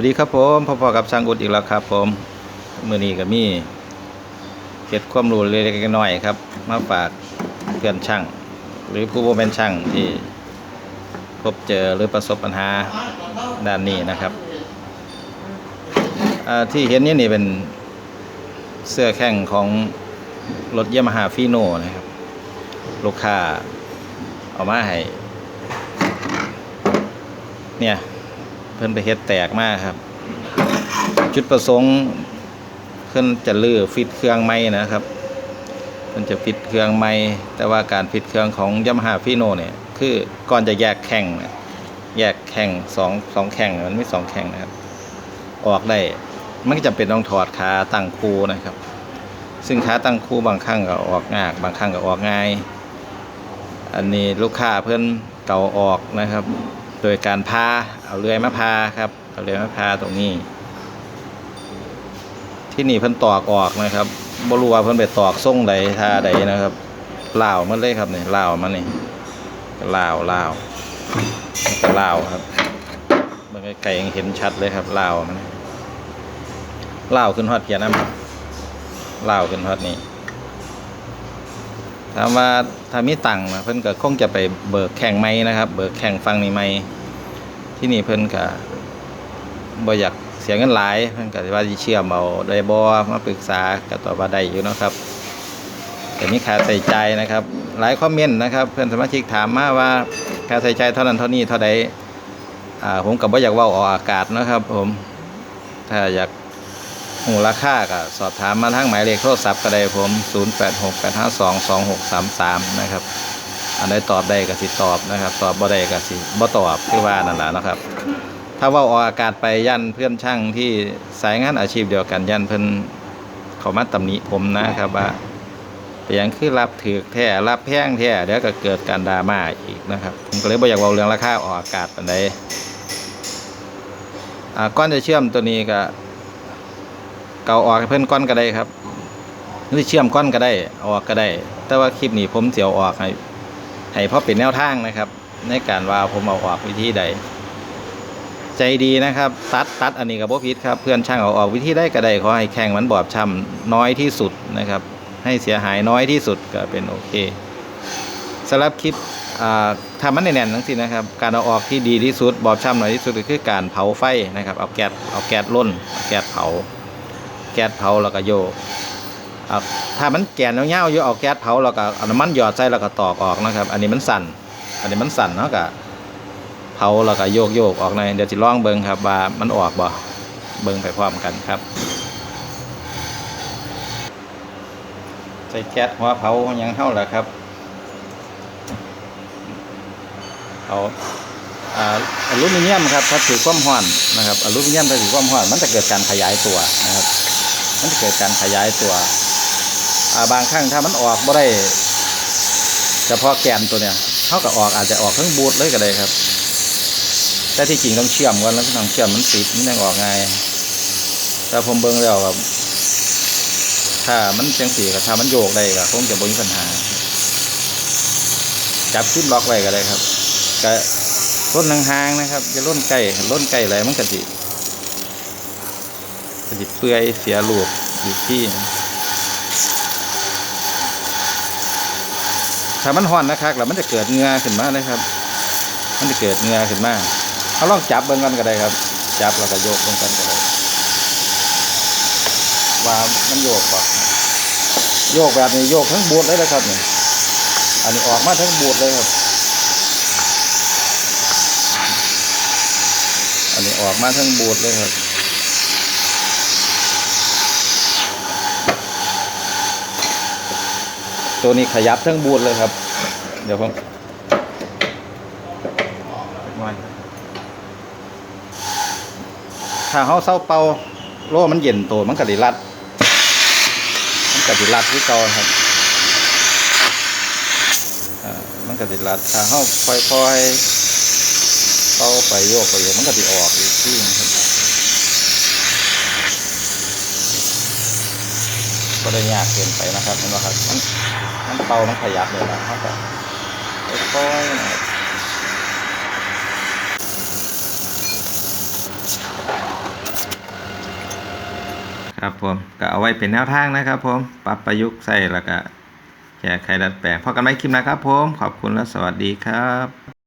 วัสดีครับผมพ่อๆกับช่างอุดอีกแล้วครับ ผมมือนี้ก็มีเก็บความรู้เล็กๆน้อยๆครับ มาฝากเพื่อนช่าง หรือผู้บ่เป็นช่างที่พบเจอหรือประสบปัญหาด้านนี้นะครับที่เห็นนี่นี่เป็นเสื้อแข่งของรถยามาฮ่าฟีโน่นะครับ ลูกค้าเอามาให้เนี่ย เพิ่นไปเฮ็ดแตกมากครับ จุดประสงค์เพิ่นจะลื้อฟิตเครื่องใหม่นะครับเพิ่นจะฟิตเครื่องใหม่แต่ว่าการฟิตเครื่องของยามาฮ่าฟีโนเนี่ยคือก่อนจะแยกแข่งแยกแข่งสองสองแข่งมันไม่สองแข่งนะครับ ออกได้มันก็จำเป็นต้องถอดขาตั้งคูนะครับ ซึ่งขาตั้งคูบางครั้งก็ออกยากบางครั้งก็ออกง่าย อันนี้ลูกค้าเพิ่อนเก่าออกนะครับ โดยการพาเอาเลื่อยมาพาครับเอาเลื่อยมาพาตรงนี้ ที่นี่เพิ่นตอกออกนะครับบรูว่าเพิ่นไปตอกทรงใดท่าใดนะครับลาวมันเลยครับเนี่ยลาวมันนี่ลาวลาวลาวครับเบิ่งไกลยังเห็นชัดเลยครับลาวมันลาวขึ้นฮอดเพียน้ำลาวขึ้นฮอดนี่ ถามว่าถ้ามีตังค์นะเพิ่นก็คงจะไปเบิกแข่งไม้นะครับ เบิกแข่งฟังนี่ไม้ที่นี่เพิ่นก็บ่อยากเสียเงินหลายเพิ่นก็ว่าสิเชื่อมเอาได้บ่มาปรึกษาก็ตอบว่าได้อยู่นะครับแต่มีค่าใส่ใจนะครับ หลายคอมเมนต์นะครับ เพื่อนสมาชิกถามมาว่าค่าใส่ใจเท่านั้นเท่านี้เท่าใดผมก็บ่อยากว้าออกอากาศนะครับ ผม ถ้าอยาก หูราคาก็สอบถามมาทางหมายเลขโทรศัพท์ก็ได้ผม 0868522633 นะครับ อันใดตอบได้ก็สิตอบนะครับ ตอบบ่ได้ก็สิบ่ตอบคือว่านั่นแหละนะครับ ถ้าว่าออกอากาศไปยันเพื่อนช่างที่สายงานอาชีพเดียวกันยันเพิ่อนเขามาตำหนิผมนะครับว่าเป็นหยังคือรับถือแท้รับแพงแท้เดี๋ยวก็เกิดการดราม่าอีกนะครับผมก็เลยบ่อยากเว้าเรื่องราคาออกอากาศปานใดอ่าก้อนจะเชื่อมตัวนี้ก็ เกาออกให้เพิ่อนก้อนก็ได้ครับหรือเชื่อมก้อนก็ได้ออกก็ได้ แต่ว่าคลิปนี้ผมเสียวออกให้ให้เพราะเป็นแนวทางนะครับ ในการว่าผมเอาออกวิธีใด ใจดีนะครับ ตัดตัดอันนี้กับโบพิษครับเพื่อนช่างเอาออกวิธีได้ก็ได้ขอให้แข่งมันบอบช้ำน้อยที่สุดนะครับ ให้เสียหายน้อยที่สุดก็เป็นโอเคสำหรับคลิปทำมันแน่นๆทั้งสิ้นนะครับ การเอาออกที่ดีที่สุด บอบช้ำน้อยที่สุดก็คือการเผาไฟนะครับ เอาแก๊สเอาแก๊สล่นแก๊สเผา ก๊สเผาแล้วก็โยกอ่ถ้ามันแก่นเงาๆอยู่เอาแก๊สเผาแล้วก็เอาน้ำมันหยอดใส่แล้วก็ตอกออกนะครับ อันนี้มันสั่น อันนี้มันสั่นเนาะก็เผาแล้วก็โยกโยกออกในเดี๋ยวจะลองเบิ่งครับว่ามันออกบ่เบิ่งไปพร้อมกันครับใส่แก๊สหัวเผายังเท่าแหละครับเอาอลูมิเนียมครับถ้าถือความร้อนนะครับอลูมิเนียมถ้าถือความร้อนมันจะเกิดการขยายตัวนะครับ มันจะเกิดการขยายตัวาบางครั้งถ้ามันออกบ่ได้เฉพาะแกนตัวเนี้ยเท่ากับออกอาจจะออกทั้งบูทเลยก็ได้ครับ แต่ที่จริงต้องเชื่อมก่อนแล้วต้องเชื่อมมันติดมันยังออกไงแต่ผมเบิ่งแล้วครับถ้ามันจังสีกับถ้ามันโยกได้ก็คงจะบ่มีปัญหา จับขึ้นล็อกไว้ก็ได้ครับก็ล้นห่างๆนะครับ จะล้นใกล้ล้นใกล้อะไรมันก็สิ สิเปื่อยเสียรูปอยู่ที่ถ้ามันห่อนนะครับแล้วมันจะเกิดเงือขึ้นมาเลยครับ มันจะเกิดเงือขึ้นมาเขาลองจับเบิ่งกันก็ได้ครับ จับแล้วก็โยกเบิ่งกันก็ได้ว่ามันโยกปะโยกแบบนี้โยกทั้งบูดเลยนะครับนี่อันนี้ออกมาทั้งบูดเลยครับ อันนี้ออกมาทั้งบูดเลยครับ ตัวนี้ขยับทั้งบูดเลยครับ เดี๋ยวผมมาถ้าเขาเศร้าเป่าโล่มันเย็นตัวมันกระดิรัด มันกระดิรัดที่เก่าครับอ่ามันกระดิรัดถ้าเขาค่อยๆเป่าไปโยกไปโยกมันกระดิออกอีกที่นะครับก็ได้ยากเกินไปนะครับเห็นไหมครับมันมัน เตามันขยับเลยนะเขาก็ค่อยครับผมก็เอาไว้เป็นแนวทางนะครับผมปรับประยุกต์ใส่แล้วก็แก้ไขดัดแปลงพอกันไหมคลิปนะครับผม ขอบคุณและสวัสดีครับ